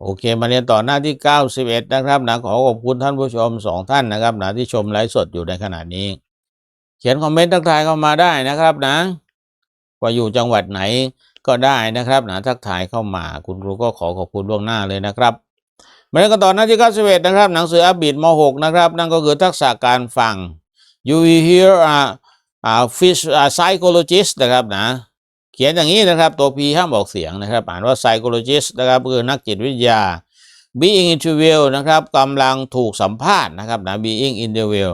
โอเค มาเรียนต่อหน้าที่ 91 นะครับนะขอขอบคุณท่านผู้ชมสองท่านนะครับนะที่ชมไลฟ์สดอยู่ในขณะนี้ เขียนคอมเมนต์ทักทายเข้ามาได้นะครับนะว่าอยู่จังหวัดไหนก็ได้นะครับนะทักทายเข้ามา คุณครูก็ขอขอบคุณล่วงหน้าเลยนะครับมาเรียนกันต่อหน้าที่ 91 นะครับ หนังสืออับบิดม .6 นะครับ นั่นก็คือทักษะการฟัง you will hear a, a fish a psychologist นะครับนะ เขียนอย่างนี้นะครับ ตัว P ห้ามออกเสียงนะครับ อ่านว่า psychologist นะครับคือนักจิตวิทยา being interview นะครับกำลังถูกสัมภาษณ์นะครับนะ being interview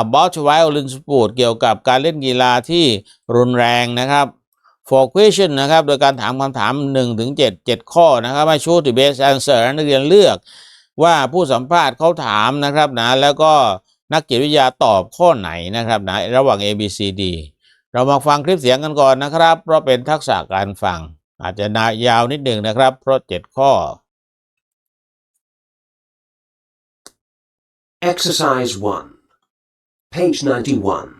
about violent sport เกี่ยวกับการเล่นกีฬาที่รุนแรงนะครับ for question นะครับ โดยการถามคำถาม1ถึง7 7 ข้อนะครับให้ choose the best answer นักเรียนเลือกว่าผู้สัมภาษณ์เขาถามนะครับนะแล้วก็นักจิตวิทยาตอบข้อไหนนะครับนะระหว่าง A B C D เรามาฟังคลิปเสียงกันก่อนนะครับ เพราะเป็นทักษะการฟัง อาจจะนายาวนิดหนึ่งนะครับ เพราะ7ข้อ Exercise 1. Page 91.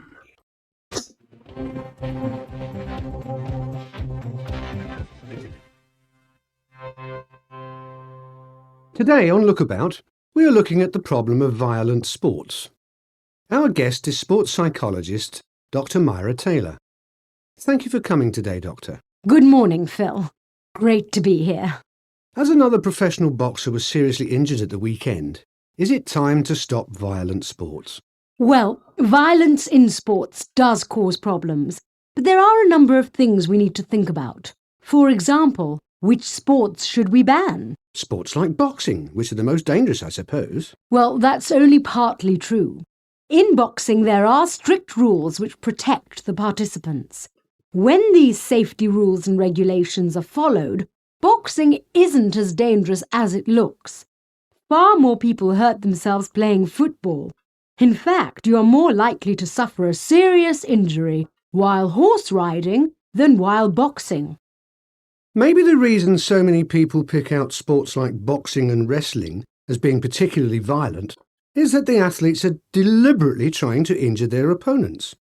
Today on Lookabout, we are looking at the problem of violent sports. Our guest is sports psychologist Dr. Myra Taylor. Thank you for coming today, Doctor. Good morning, Phil. Great to be here. As another professional boxer was seriously injured at the weekend, is it time to stop violent sports? Well, violence in sports does cause problems, but there are a number of things we need to think about. For example, which sports should we ban? Sports like boxing, which are the most dangerous, I suppose. Well, that's only partly true. In boxing, there are strict rules which protect the participants. When these safety rules and regulations are followed, boxing isn't as dangerous as it looks. Far more people hurt themselves playing football. In fact, you are more likely to suffer a serious injury while horse riding than while boxing. Maybe the reason so many people pick out sports like boxing and wrestling as being particularly violent is that the athletes are deliberately trying to injure their opponents.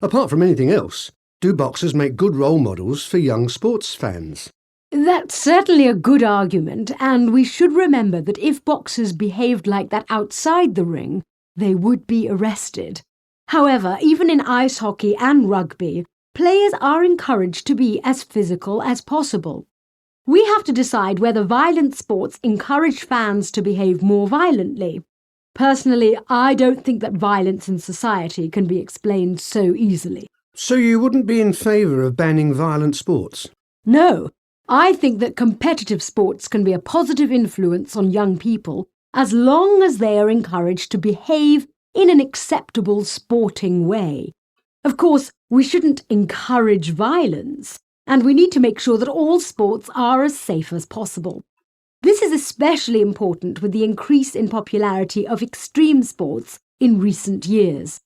Apart from anything else, do boxers make good role models for young sports fans? That's certainly a good argument, and we should remember that if boxers behaved like that outside the ring, they would be arrested. However, even in ice hockey and rugby, players are encouraged to be as physical as possible. We have to decide whether violent sports encourage fans to behave more violently. Personally, I don't think that violence in society can be explained so easily. So you wouldn't be in favour of banning violent sports? No, I think that competitive sports can be a positive influence on young people as long as they are encouraged to behave in an acceptable sporting way. Of course, we shouldn't encourage violence, and we need to make sure that all sports are as safe as possible. This is especially important with the increase in popularity of extreme sports in recent years.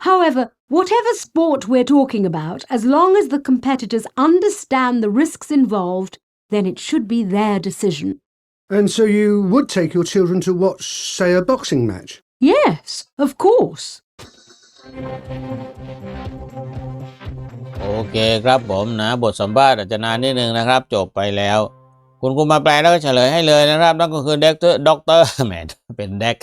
However, whatever sport we're talking about, as long as the competitors understand the risks involved, then it should be their decision. And so you would take your children to watch, say, a boxing match? Yes, of course. โอเคครับผมนะ บทสัมภาษณ์อาจจะนานนิดนึงนะครับ จบไปแล้ว คุณครูมาแปลแล้วก็เฉลยให้เลยนะครับนั่นก็คือด็อกเตอร์ด็อกเตอร์แหมเป็นเด็ก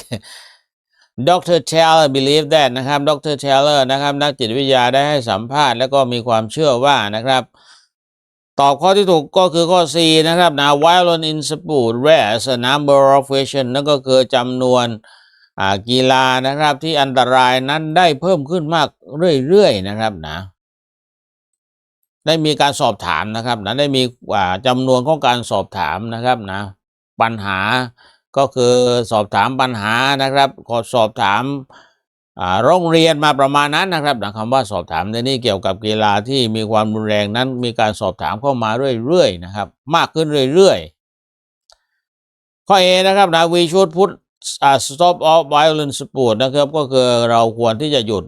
Dr. Taylor believe that นะครับ Dr. Taylor นะครับนักจิตวิทยาได้ให้สัมภาษณ์แล้วก็มีความเชื่อว่านะครับตอบข้อที่ถูกก็คือข้อ C นะครับนะ violent in sport raise a number of question นั่นก็คือจำนวนกีฬานะครับที่อันตรายนั้นได้เพิ่มขึ้นมากเรื่อยๆนะครับนะ ได้มีการสอบถามนะครับนะได้มีอ่าจำนวนของการสอบถามนะครับนะปัญหาก็คือสอบถามปัญหานะครับขอสอบถามโรงเรียนมาประมาณนั้นนะครับนะคำว่าสอบถามในนี้เกี่ยวกับกีฬาที่มีความรุนแรงนั้น มีการสอบถามเข้ามาเรื่อยๆนะครับ มากขึ้นเรื่อยๆ ข้อ A นะครับนะ we should put a stop of violent sport นะครับ ก็คือเราควรที่จะหยุด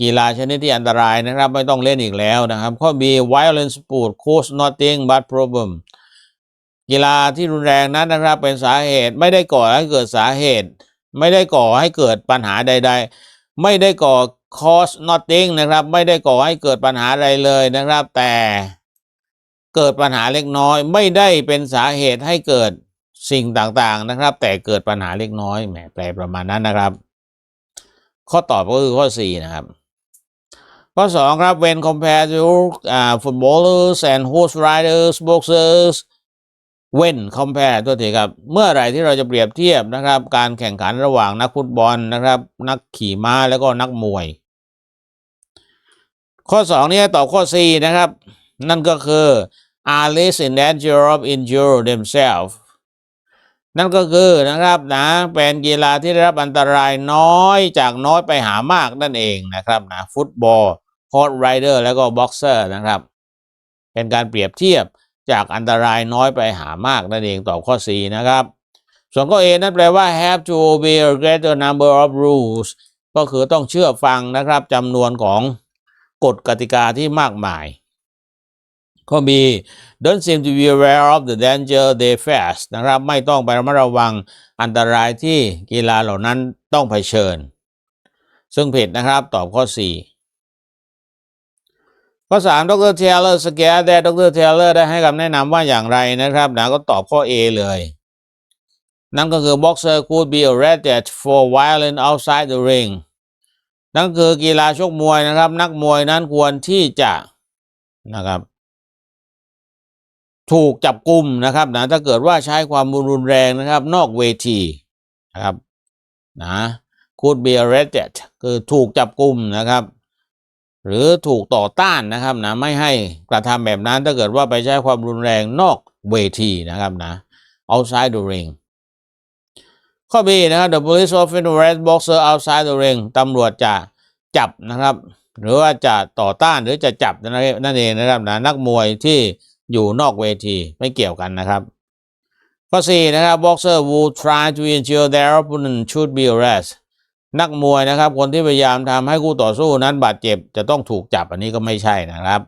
กีฬาชนิดที่อันตรายนะครับ ไม่ต้องเล่นอีกแล้วนะครับ ข้อ B violent sport cause nothing but problem กีฬาที่รุนแรงนั้นนะครับ เป็นสาเหตุไม่ได้ก่อให้เกิดสาเหตุ ไม่ได้ก่อให้เกิดปัญหาใด ๆ ไม่ได้ก่อ cause nothing นะครับ ไม่ได้ก่อให้เกิดปัญหาใดเลยนะครับ แต่เกิดปัญหาเล็กน้อย ไม่ได้เป็นสาเหตุให้เกิดสิ่งต่างๆนะครับ แต่เกิดปัญหาเล็กน้อยแหมแปลประมาณนั้นนะครับ ข้อตอบก็คือข้อ 4 นะครับ ข้อ 2 ครับ when compared to uh, footballers and horse riders boxers when compare ตัวทีครับ เมื่อไรที่เราจะเปรียบเทียบนะครับ การแข่งขันระหว่างนักฟุตบอลนะครับ นักขี่ม้าแล้วก็นักมวย ข้อ 2 นี้ตอบข้อ 4 นะครับ นั่นก็คือ are less in danger of injure themselves นั่นก็คือนะครับนะเป็นกีฬาที่ได้รับอันตรายน้อยจากน้อยไปหามากนั่นเองนะครับนะฟุตบอล ฮอ r ไรเดอร์แล้วก็บ็อกเซอร์นะครับ เป็นการเปรียบเทียบจากอันตรายน้อยไปหามากนั่นเองตอบข้อ4นะครับ ส่วนข้อ A นั่นแปลว่า have to obey a greater number of rules ก็คือต้องเชื่อฟังนะครับจำนวนของกฎกติกาที่มากมาย ข้อ B don't seem to be aware of the danger they face นะครับ ไม่ต้องไประมัดระวังอันตรายที่กีฬาเหล่านั้นต้องเผชิญ ซึ่งผิดนะครับตอบข้อ 4 ข้อ3ดรเทเลอร์สแกนแต่ดรเทเลอร์ได้ให้คำแนะนำว่าอย่างไรนะครับนะก็ตอบข้อ A เลย นั่นก็คือ boxer could be arrested for violence outside the ring นั่นคือกีฬาชกมวยนะครับ นักมวยนั้นควรที่จะนะครับ ถูกจับกลุ่มนะครับนะถ้าเกิดว่าใช้ความรุนแรงนะครับ นอกเวทีนะครับนะ could be arrested คือถูกจับกลุ่มนะครับ หรือถูกต่อต้านนะครับนะไม่ให้กระทำแบบนั้นถ้าเกิดว่าไปใช้ความรุนแรงนอกเวทีนะครับนะ outside the ring ข้อ B นะครับ the police often arrest boxer outside the ring ตำรวจจะจับนะครับ หรือว่าจะต่อต้านหรือจะจับนั่นเองนะครับนะนักมวยที่อยู่นอกเวทีไม่เกี่ยวกันนะครับ ข้อ 4 นะครับ boxer who try to ensure their opponent should be arrested นักมวยนะครับ คนที่พยายามทำให้คู่ต่อสู้นั้นบาดเจ็บจะต้องถูกจับอันนี้ก็ไม่ใช่นะครับ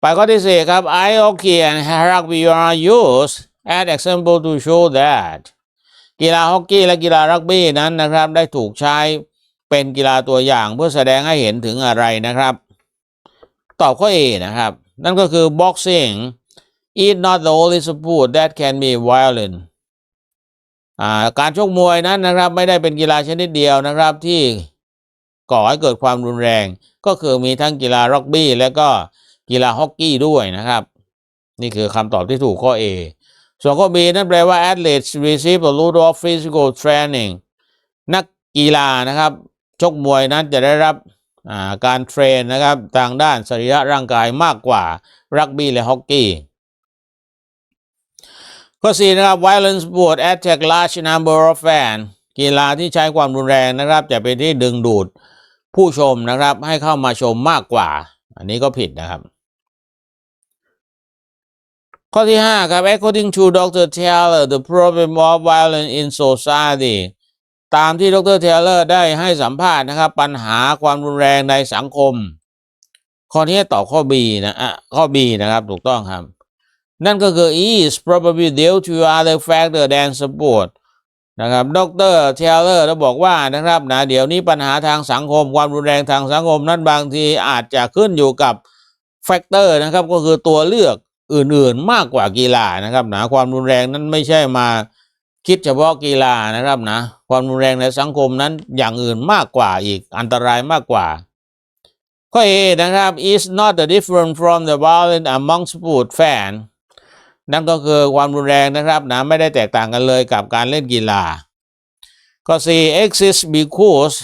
ไปข้อที่4ครับ I hockey and rugby are used as example to show that กีฬาฮอกกี้และกีฬารักบี้นั้นนะครับ ได้ถูกใช้เป็นกีฬาตัวอย่างเพื่อแสดงให้เห็นถึงอะไรนะครับ ตอบข้อ A นะครับ นั่นก็คือ boxing is not the only sport that can be violent การชกมวยนั้นนะครับไม่ได้เป็นกีฬาชนิดเดียวนะครับที่ก่อให้เกิดความรุนแรง ก็คือมีทั้งกีฬารักบี้ และก็กีฬาฮอกกี้ด้วยนะครับ นี่คือคำตอบที่ถูกข้อ A ส่วนข้อ B นั่นแปลว่า athletes receive a lot of physical training นักกีฬานะครับ ชกมวยนั้นจะได้รับการเทรนนะครับทางด้านสรีระร่างกายมากกว่ารักบี้และฮอกกี้ ข้อ4นะครับ violence sport attack large number of fans กีฬาที่ใช้ความรุนแรงนะครับ จะเป็นที่ดึงดูดผู้ชมนะครับ ให้เข้ามาชมมากกว่า อันนี้ก็ผิดนะครับ ข้อที่ 5 ครับ according to Dr. Taylor the problem of violence in society ตามที่ดรเทเลอร์ได้ให้สัมภาษณ์นะครับ ปัญหาความรุนแรงในสังคม ข้อนี้ตอบข้อ B นะอะข้อ B นะครับ ถูกต้องครับ นั่นก็คือ is probably due to other factor than sport นะครับ ดรเทเลอร์ได้บอกว่านะครับนะเดี๋ยวนี้ปัญหาทางสังคมความรุนแรงทางสังคมนั้นบางทีอาจจะขึ้นอยู่กับแฟกเตอร์นะครับก็คือตัวเลือกอื่นๆมากกว่ากีฬานะครับนะความรุนแรงนั้นไม่ใช่มาคิดเฉพาะกีฬานะครับนะความรุนแรงในสังคมนั้นอย่างอื่นมากกว่าอีกอันตรายมากกว่าข้อ A นะครับ is not the different from the violence among sport fans นั่นก็คือความรุนแรงนะครับนะไม่ได้แตกต่างกันเลยกับการเล่นกีฬาข้อ C exists because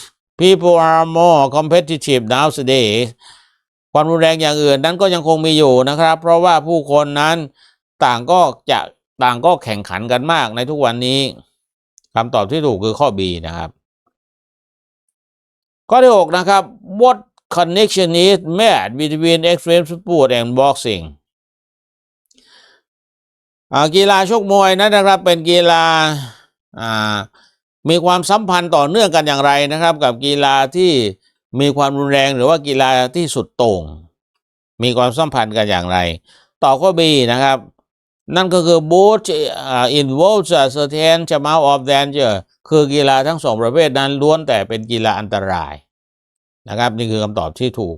people are more competitive nowadays ความรุนแรงอย่างอื่นนั้นก็ยังคงมีอยู่นะครับ เพราะว่าผู้คนนั้นต่างก็จะต่างก็แข่งขันกันมากในทุกวันนี้คำตอบที่ถูกคือข้อ B นะครับ ข้อที่ 6 นะครับ what connection is made between extreme sport and boxing กีฬาชกมวยนั้นนะครับ เป็นกีฬามีความสัมพันธ์ต่อเนื่องกันอย่างไรนะครับ กับกีฬาที่มีความรุนแรงหรือว่ากีฬาที่สุดโต่ง มีความสัมพันธ์กันอย่างไร ต่อข้อ B นะครับ นั่นก็คือ both involves a certain amount of danger คือกีฬาทั้งสองประเภทนั้นล้วนแต่เป็นกีฬาอันตรายนะครับ นี่คือคำตอบที่ถูก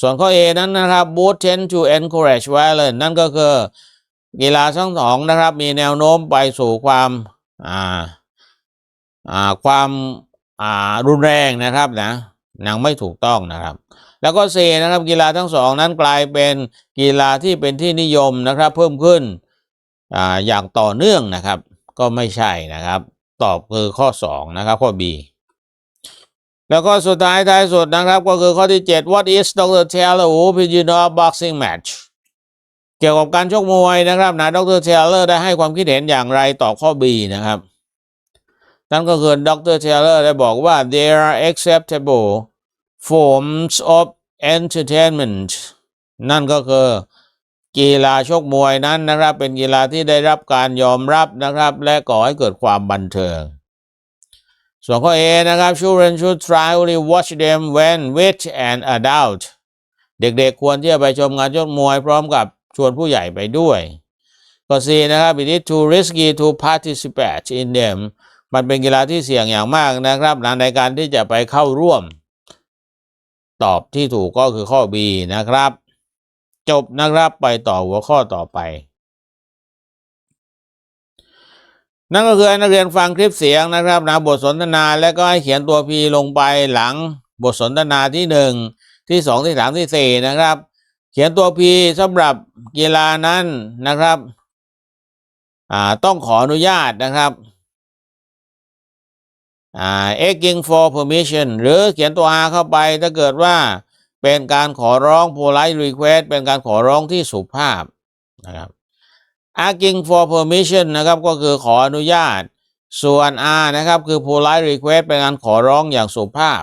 ส่วนข้อ A นั้นนะครับ both tend to encourage violence นั่นก็คือ กีฬาทั้งสองนะครับ มีแนวโน้มไปสู่ความอ่าอ่าความอ่ารุนแรงนะครับนะยังไม่ถูกต้องนะครับ แล้วก็เซนะครับกีฬาทั้งสองนั้นกลายเป็นกีฬาที่เป็นที่นิยมนะครับ เพิ่มขึ้นอ่าอย่างต่อเนื่องนะครับ ก็ไม่ใช่นะครับ ตอบคือข้อสองนะครับ ข้อ B แล้วก็สุดท้ายท้ายสุดนะครับ ก็คือข้อที่ 7 What is Dr. Taylor opinion of boxing match เกี่ยวกับการชกมวยนะครับนะดรเทเลอร์ได้ให้ความคิดเห็นอย่างไรต่อข้อ B นะครับนั่นก็คือดรเทเลอร์ได้บอกว่า there are acceptable forms of entertainment นั่นก็คือกีฬาชกมวยนั้นนะครับ เป็นกีฬาที่ได้รับการยอมรับนะครับ และก่อให้เกิดความบันเทิง ส่วนข้อ A นะครับ children should try only watch them when with an adult เด็กๆควรที่จะไปชมงานชกมวยพร้อมกับ ชวนผู้ใหญ่ไปด้วยข้อ C นะครับ it is too risky to participate in them มันเป็นกีฬาที่เสี่ยงอย่างมากนะครับในการที่จะไปเข้าร่วม ตอบที่ถูกก็คือข้อ B นะครับ จบนะครับไปต่อหัวข้อต่อไปนั่นก็คือให้นักเรียนฟังคลิปเสียงนะครับนะบทสนทนาและก็ให้เขียนตัว P ลงไปหลังบทสนทนาที่หนึ่งที่สองที่สามที่สี่นะครับ เขียนตัว P สำหรับกีฬานั้นนะครับอ่าต้องขออนุญาตนะครับอ่า asking for permission หรือเขียนตัว R เข้าไปถ้าเกิดว่าเป็นการขอร้อง polite request เป็นการขอร้องที่สุภาพนะครับ asking for permission นะครับก็คือขออนุญาต ส่วน R นะครับคือ polite request เป็นการขอร้องอย่างสุภาพ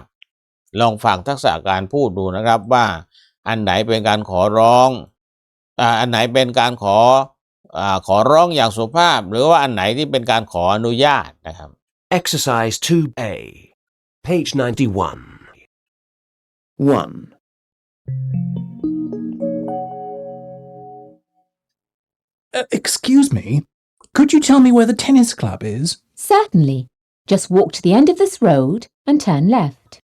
ลองฟังทักษะการพูดดูนะครับว่า อันไหนเป็นการขอร้องอ่าอันไหนเป็นการขออ่าขอร้องอย่างสุภาพ หรือว่าอันไหนที่เป็นการขออนุญาตนะครับ Exercise 2A. Page 91. 1. Uh, excuse me. Could you tell me where the tennis club is? Certainly. Just walk to the end of this road and turn left.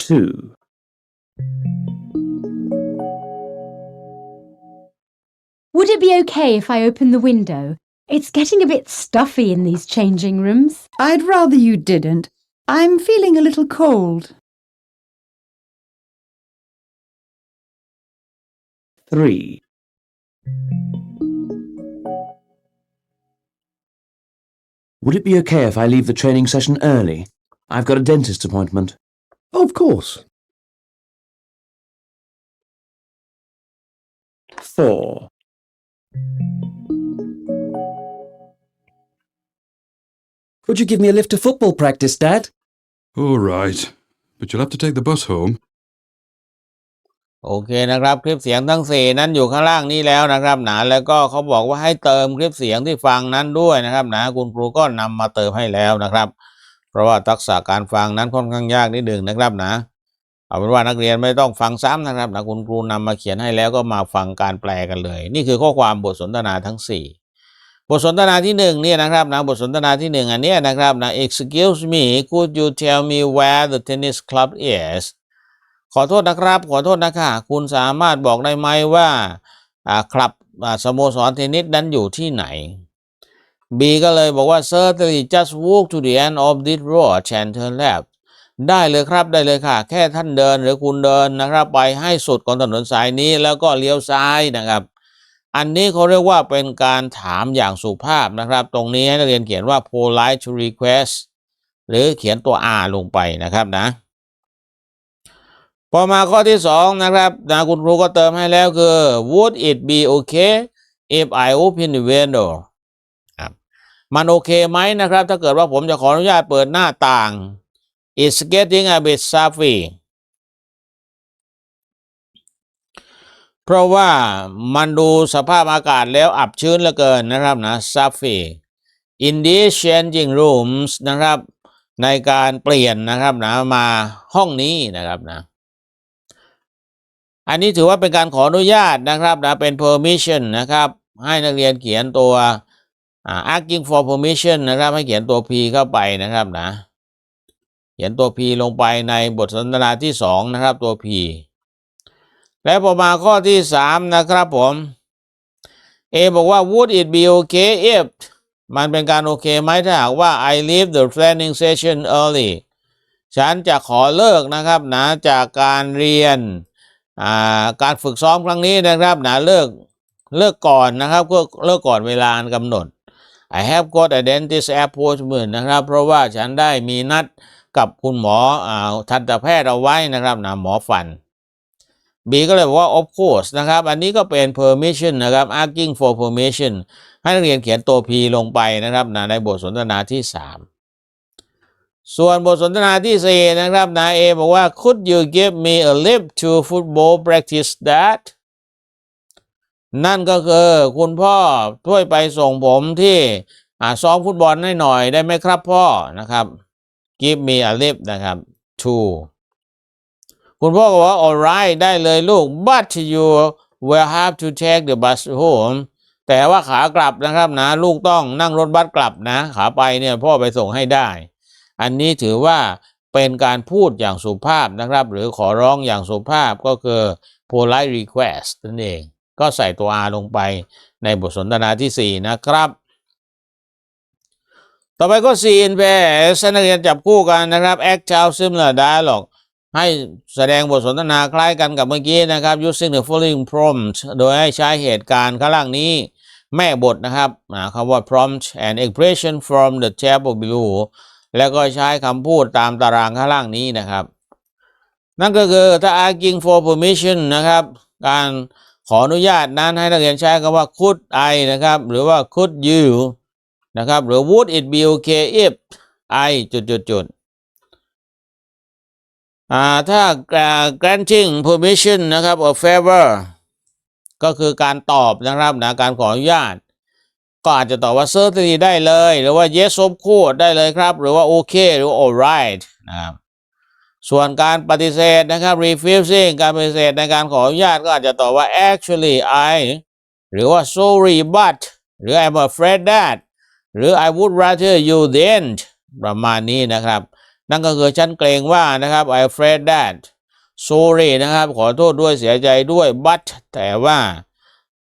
2. Would it be okay if I open the window? It's getting a bit stuffy in these changing rooms. I'd rather you didn't. I'm feeling a little cold. 3. Would it be okay if I leave the training session early? I've got a dentist appointment. Of course. 4. Could you give me a lift to football practice, Dad? All right, but you'll have to take the bus home. โอเคนะครับ คลิปเสียงทั้งสี่นั้นอยู่ข้างล่างนี้แล้วนะครับนะแล้วก็เขาบอกว่าให้เติมคลิปเสียงที่ฟังนั้นด้วยนะครับนะคุณครูก็นำมาเติมให้แล้วนะครับ เพราะว่าทักษะการฟังนั้นค่อนข้างยากนิดหนึ่งนะครับนะ เอาเป็นว่านักเรียนไม่ต้องฟังซ้ำนะครับนะคุณครูนำมาเขียนให้แล้วก็มาฟังการแปลกันเลย นี่คือข้อความบทสนทนาทั้งสี่บทสนทนาที่หนึ่งเนี่ยนะครับนะบทสนทนาที่หนึ่งอันนี้นะครับนะ excuse me could you tell me where the tennis club is ขอโทษนะครับ ขอโทษนะคะคุณสามารถบอกได้ไหมว่าอ่าคลับสโมสรเทนนิสนั้นอยู่ที่ไหน B ก็เลยบอกว่า certainly just walk to the end of this road and turn left ได้เลยครับได้เลยค่ะ แค่ท่านเดินหรือคุณเดินนะครับ ไปให้สุดของถนนสายนี้แล้วก็เลี้ยวซ้ายนะครับ อันนี้เขาเรียกว่าเป็นการถามอย่างสุภาพนะครับ ตรงนี้ให้นักเรียนเขียนว่า polite to request หรือเขียนตัว R ลงไปนะครับนะพอมาข้อที่สองนะครับนะคุณครูก็เติมให้แล้วคือ would it be okay if I open the window มันโอเคไหมนะครับ ถ้าเกิดว่าผมจะขออนุญาตเปิดหน้าต่าง it's getting a bit stuffy เพราะว่ามันดูสภาพอากาศแล้วอับชื้นเหลือเกินนะครับนะ stuffy in these changing rooms นะครับ ในการเปลี่ยนนะครับนะมาห้องนี้นะครับนะ อันนี้ถือว่าเป็นการขออนุญาตนะครับนะเป็น permission นะครับ ให้นักเรียนเขียนตัว asking for permission นะครับให้เขียนตัว P เข้าไปนะครับนะ เขียนตัว P ลงไปในบทสนทนาที่สองนะครับตัว P และพอมาข้อที่สามนะครับผม A บอกว่า would it be okay if มันเป็นการโอเคไหมถ้าหากว่า I leave the training session early ฉันจะขอเลิกนะครับนะจากการเรียนการฝึกซ้อมครั้งนี้นะครับนะเลิกเลิกก่อนนะครับก็เลิกก่อนเวลากำหนด I have got a dentist appointment นะครับ เพราะว่าฉันได้มีนัดกับคุณหมออทันตแพทย์เอาไว้นะครับนะหมอฟัน B ก็เลยบอกว่า of course นะครับ อันนี้ก็เป็น permission นะครับ asking for permission ให้นักเรียนเขียนตัว P ลงไปนะครับนะในบทสนทนาที่ 3 ส่วนบทสนทนาที่ 4 นะครับนะ A บอกว่า could you give me a lift to football practice that นั่นก็คือคุณพ่อช่วยไปส่งผมที่ซ้อมฟุตบอลให้หน่อยได้ไหมครับพ่อนะครับ give me a lift นะครับ to คุณพ่อก็บอกว่า alright ได้เลยลูก but you will have to take the bus home แต่ว่าขากลับนะครับนะ ลูกต้องนั่งรถบัสกลับนะ ขาไปเนี่ยพ่อไปส่งให้ได้ อันนี้ถือว่าเป็นการพูดอย่างสุภาพนะครับ หรือขอร้องอย่างสุภาพก็คือ polite request นั่นเอง ก็ใส่ตัว R ลงไปในบทสนทนาที่ 4 นะครับ ต่อไปก็ C in pairs นักเรียนจับคู่กันนะครับ act out similar dialogue ให้แสดงบทสนทนาคล้ายกันกับเมื่อกี้นะครับ using the following prompt โดยให้ใช้เหตุการณ์ข้างล่างนี้แม่บทนะครับคำว่า prompt and expression from the table below แล้วก็ใช้คำพูดตามตารางข้างล่างนี้นะครับ นั่นก็คือถ้า asking for permission นะครับ การ ขออนุญาตนั้นให้นักเรียนใช้คำว่า could I นะครับ หรือว่า could you นะครับ หรือ would it be okay if I จุดจุดจุดอ่าถ้า granting permission นะครับ or favor ก็คือการตอบนะครับนะการขออนุญาต ก็อาจจะตอบว่า certainly ได้เลย หรือว่า yes of course ได้เลยครับ หรือว่า okay หรือ alright นะครับ ส่วนการปฏิเสธนะครับ refusing การปฏิเสธในการขออนุญาตก็อาจจะตอบว่า actually I หรือว่า sorry but หรือ I'm afraid that หรือ I would rather you didn't ประมาณนี้นะครับ นั่นก็คือฉันเกรงว่านะครับ I'm afraid that sorry นะครับ ขอโทษด้วยเสียใจด้วย but แต่ว่า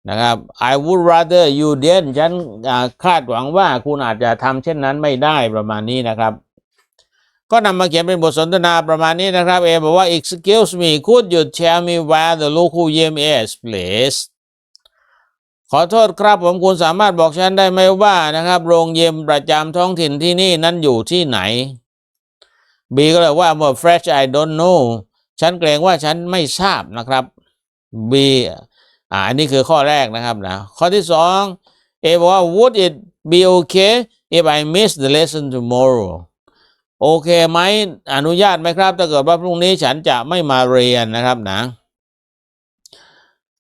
นะครับ I would rather you didn't ฉันคาดหวังว่าคุณอาจจะทำเช่นนั้นไม่ได้ประมาณนี้นะครับ ก็นำมาเขียนเป็นบทสนทนาประมาณนี้นะครับ เอบอกว่า excuse me could you tell me where the local gym is please ขอโทษครับผมคุณสามารถบอกฉันได้ไหมว่านะครับ โรงเย็มประจำท้องถิ่นที่นี่นั้นอยู่ที่ไหน B ก็เลยว่า I'm afraid I don't know ฉันเกรงว่าฉันไม่ทราบนะครับ B อ่าอันนี้คือข้อแรกนะครับนะข้อที่สอง A บอกว่า would it be okay if I miss the lesson tomorrow โอเคไหมอนุญาตไหมครับ ถ้าเกิดว่าพรุ่งนี้ฉันจะไม่มาเรียนนะครับนะ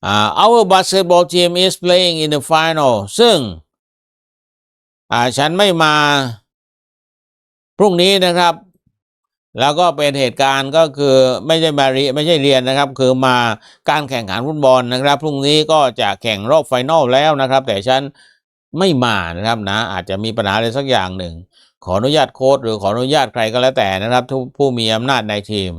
อ่า our basketball team is playing in the final ซึ่งฉันไม่มาพรุ่งนี้นะครับ แล้วก็เป็นเหตุการณ์ก็คือไม่ใช่มาเรียนไม่ใช่เรียนนะครับ คือมาการแข่งขันฟุตบอลนะครับ พรุ่งนี้ก็จะแข่งรอบไฟนอลแล้วนะครับ แต่ฉันไม่มานะครับนะ อาจจะมีปัญหาอะไรสักอย่างหนึ่งขออนุญาตโค้ชหรือขออนุญาตใครก็แล้วแต่นะครับทุกผู้มีอำนาจในทีม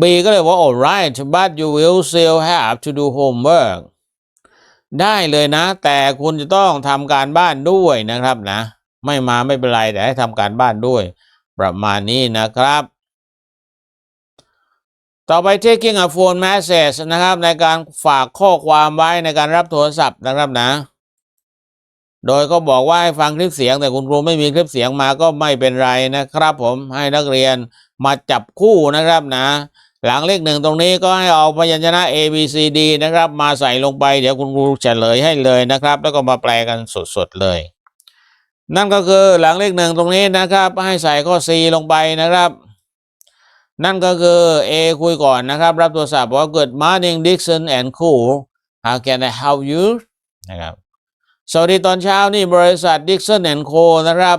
B ก็เลยว่า alright but you will still have to do homework ได้เลยนะ แต่คุณจะต้องทำการบ้านด้วยนะครับนะ ไม่มาไม่เป็นไร แต่ให้ทำการบ้านด้วย ประมาณนี้นะครับ ต่อไป taking a phone message นะครับ ในการฝากข้อความไว้ในการรับโทรศัพท์นะครับนะ โดยก็บอกว่าให้ฟังคลิปเสียง แต่คุณครูไม่มีคลิปเสียงมาก็ไม่เป็นไรนะครับ ผมให้นักเรียนมาจับคู่นะครับนะ หลังเลขหนึ่งตรงนี้ก็ให้เอาพยัญชนะ A B C D นะครับ มาใส่ลงไปเดี๋ยวคุณครูเฉลยให้เลยนะครับ แล้วก็มาแปลกันสดๆเลย นั่นก็คือหลังเลขหนึ่งตรงนี้นะครับ ให้ใส่ข้อ C ลงไปนะครับนั่นก็คือ A คุยก่อนนะครับ รับโทรศัพท์บว่า Good morning Dixon and cool how can I help you นะครับ สวัสดีตอนเช้านี่บริษัท Dixon and Co นะครับ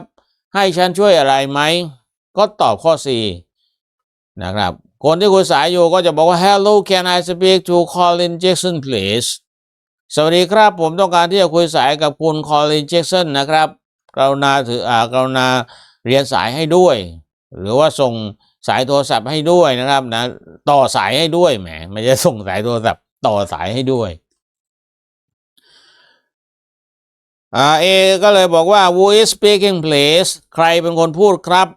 ให้ฉันช่วยอะไรไหม ก็ตอบข้อ C นะครับ คนที่คุยสายอยู่ก็จะบอกว่า Hello can I speak to Colin Jackson please สวัสดีครับผมต้องการที่จะคุยสายกับคุณ Colin Jackson นะครับกรุณาถืออ่ากรุณาเรียนสายให้ด้วย หรือว่าส่งสายโทรศัพท์ให้ด้วยนะครับนะต่อสายให้ด้วยแหมไม่ใช่ส่งสายโทรศัพท์ต่อสายให้ด้วย อ่าเอก็เลยบอกว่า who is speaking please ใครเป็นคนพูดครับ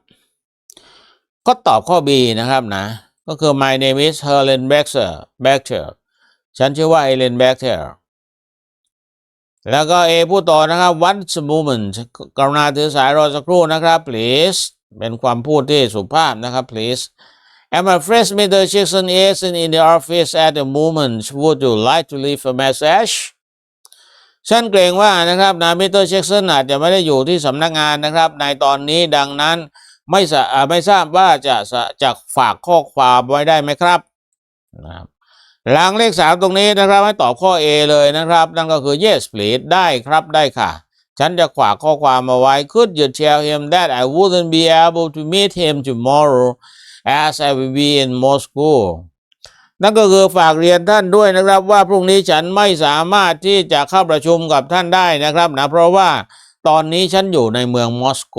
ก็ตอบข้อ B นะครับนะ ก็คือ my name is Helen Baxter Baxter ฉันชื่อว่า Helen Baxter แล้วก็ A พูดต่อนะครับ one moment กรุณาถือสายรอสักครู่นะครับ please เป็นความพูดที่สุภาพนะครับ please I'm afraid Mr. Jackson isn't in the office at the moment would you like to leave a message ฉันเกรงว่านะครับนะมิเตอร์เช็คสันอาจจะไม่ได้อยู่ที่สำนักงานนะครับ ในตอนนี้ดังนั้นไม่ไม่ทราบว่าจะจะฝากข้อความไว้ได้ไหมครับนะครับหลังเลขสามตรงนี้นะครับให้ตอบข้อ A เลยนะครับ นั่นก็คือ yes please ได้ครับได้ค่ะ ฉันจะฝากข้อความมาไว้ could you tell him that I wouldn't be able to meet him tomorrow as I will be in Moscow นั่นก็คือฝากเรียนท่านด้วยนะครับว่าพรุ่งนี้ฉันไม่สามารถที่จะเข้าประชุมกับท่านได้นะครับนะเพราะว่าตอนนี้ฉันอยู่ในเมืองมอสโก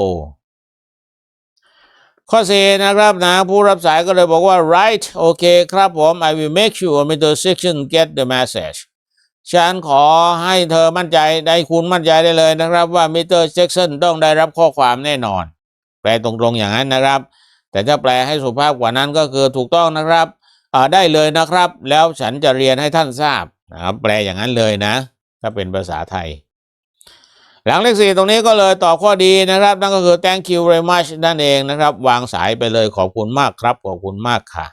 ข้อเสีนะครับนะผู้รับสายก็เลยบอกว่า right โอเคครับผม I will make sure Mr. Section get the message ฉันขอให้เธอมั่นใจได้คุณมั่นใจได้เลยนะครับ ว่ามิเตอร์เจ็กสันต้องได้รับข้อความแน่นอน แปลตรงๆอย่างนั้นนะครับ แต่ถ้าแปลให้สุภาพกว่านั้นก็คือถูกต้องนะครับ ได้เลยนะครับ แล้วฉันจะเรียนให้ท่านทราบนะครับแปลอย่างนั้นเลยนะ ถ้าเป็นภาษาไทย หลังเลขสี่ตรงนี้ก็เลยตอบข้อดีนะครับ นั่นก็คือ thank you very much นั่นเองนะครับ วางสายไปเลยขอบคุณมากครับ ขอบคุณมากค่ะ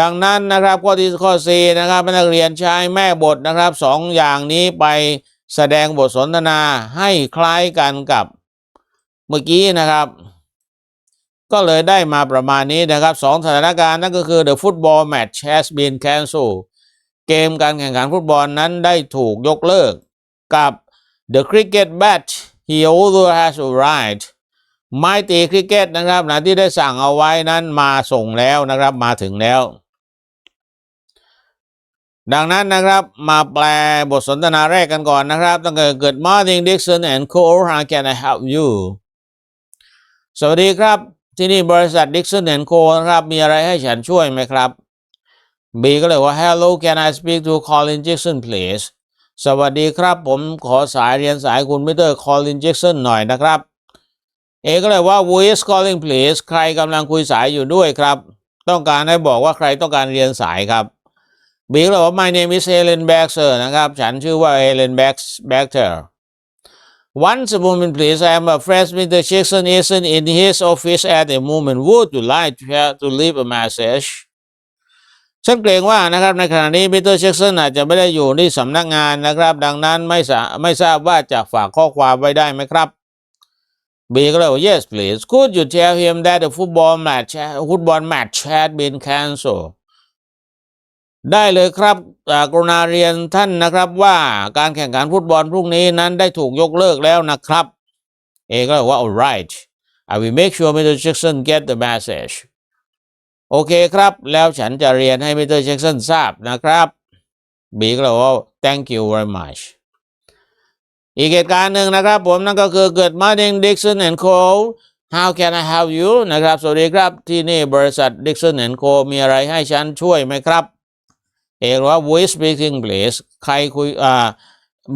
ดังนั้นนะครับข้อที่ข้อ C นะครับนักเรียนใช้แม่บทนะครับสองอย่างนี้ไปแสดงบทสนทนาให้คล้ายกันกับเมื่อกี้นะครับ ก็เลยได้มาประมาณนี้นะครับสองสถานการณ์นั่นก็คือ the football match has been cancelled เกมการแข่งขันฟุตบอลนั้นได้ถูกยกเลิกกับ the cricket bat he also has arrived ไม้ตีคริกเก็ตนะครับนะที่ได้สั่งเอาไว้นั้นมาส่งแล้วนะครับมาถึงแล้ว ดังนั้นนะครับมาแปลบทสนทนาแรกกันก่อนนะครับ ตั้งแต่ Good morning Dixon and Co how can I help you สวัสดีครับ ที่นี่บริษัท Dixon and Co นะครับมีอะไรให้ฉันช่วยไหมครับ B ก็เลยว่า Hello can I speak to Colin Jackson please สวัสดีครับ ผมขอสายเรียนสายคุณมิเตอร์ Colin Jackson หน่อยนะครับ เอก็เลยว่า Who is calling please ใครกำลังคุยสายอยู่ด้วยครับ ต้องการให้บอกว่าใครต้องการเรียนสายครับ B ก็เลยว่า My name is Helen Baxter นะครับ ฉันชื่อว่า Helen Bax- Baxter Once a moment please I am afraid Mr. Jackson isn't in his office at the moment Would you like to, have to leave a message ฉันเกรงว่านะครับในขณะนี้มิสเตอร์เชคสันอาจจะไม่ได้อยู่ที่สำนักงานนะครับ ดังนั้นไม่สาไม่ทราบว่าจะฝากข้อความไว้ได้ไหมครับ B ก็เลยว่า yes please could you tell him that the football match football match had been cancelled ได้เลยครับกรุณาเรียนท่านนะครับว่าการแข่งขันฟุตบอลพรุ่งนี้นั้นได้ถูกยกเลิกแล้วนะครับ A ก็เลยว่า alright I will make sure Mr. Jackson get the message โอเคครับ แล้วฉันจะเรียนให้มิสเตอร์เช็คสันทราบนะครับบีก็เลยว่า thank you very much อีกเหตุการณ์หนึ่งนะครับผมนั่นก็คือเกิด Morning Dixon and Co How can I help you นะครับ สวัสดีครับที่นี่บริษัท Dixon Co มีอะไรให้ฉันช่วยไหมครับ เอกว่า we speaking please ใครคุยอ่า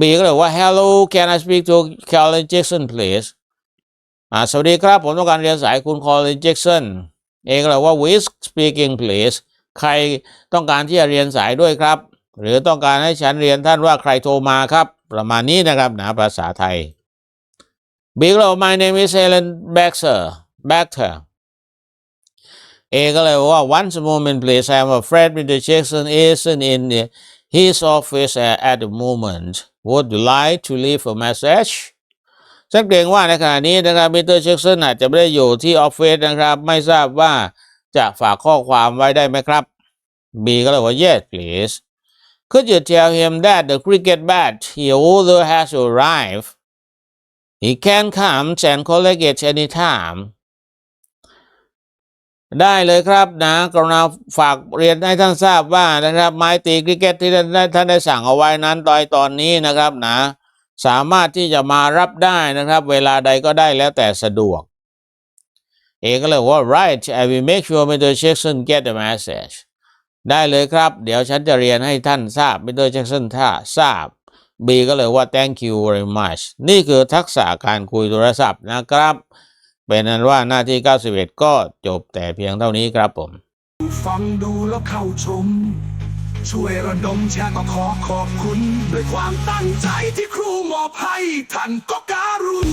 บีก็เลยว่า hello can I speak to Colin Jackson please อ่าสวัสดีครับ ผมต้องการเรียนสายคุณ Colin Jackson เอกเลยว่า we speaking please ใครต้องการที่จะเรียนสายด้วยครับ หรือต้องการให้ฉันเรียนท่านว่าใครโทรมาครับ ประมาณนี้นะครับนะภาษาไทยบีก็เลยว่า my name is Helen Baxter Baxter เอก็เลยว่า once a moment please I'm afraid Mr. Jackson isn't in his office at at the moment would you like to leave a message ฉันเกรงว่าในขณะนี้นะครับมิสเตอร์เชคสันอาจจะไม่ได้อยู่ที่ออฟฟิศนะครับ ไม่ทราบว่าจะฝากข้อความไว้ได้ไหมครับ B ก็เลยว่า yes please could you tell him that the cricket bat he order has arrived he can come and collect it anytime ได้เลยครับนะกรุณาฝากเรียนให้ท่านทราบว่านะครับ ไม้ตีคริกเก็ตที่ท่านได้ท่านได้สั่งเอาไว้นั้นตอนตอนนี้นะครับนะสามารถที่จะมารับได้นะครับ เวลาใดก็ได้แล้วแต่สะดวก เอก็เลยว่า right I will make sure Mr. Jackson get the message ได้เลยครับ เดี๋ยวฉันจะเรียนให้ท่านทราบ Mr. Jackson ถ้าทราบ B ก็เลยว่า thank you very much นี่คือทักษะการคุยโทรศัพท์นะครับ เป็นนั้นว่าหน้าที่ 91 ก็จบแต่เพียงเท่านี้ครับผม ฟังดูแล้วเข้าชม ช่วยระดมแชร์ก็ขอขอบคุณ ด้วยความตั้งใจที่ครูมอบให้ท่านก็การุณ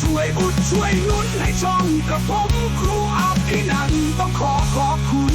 ช่วยอุดช่วยนุนให้ช่องกระผมครูอาภินันต้องขอขอบคุณ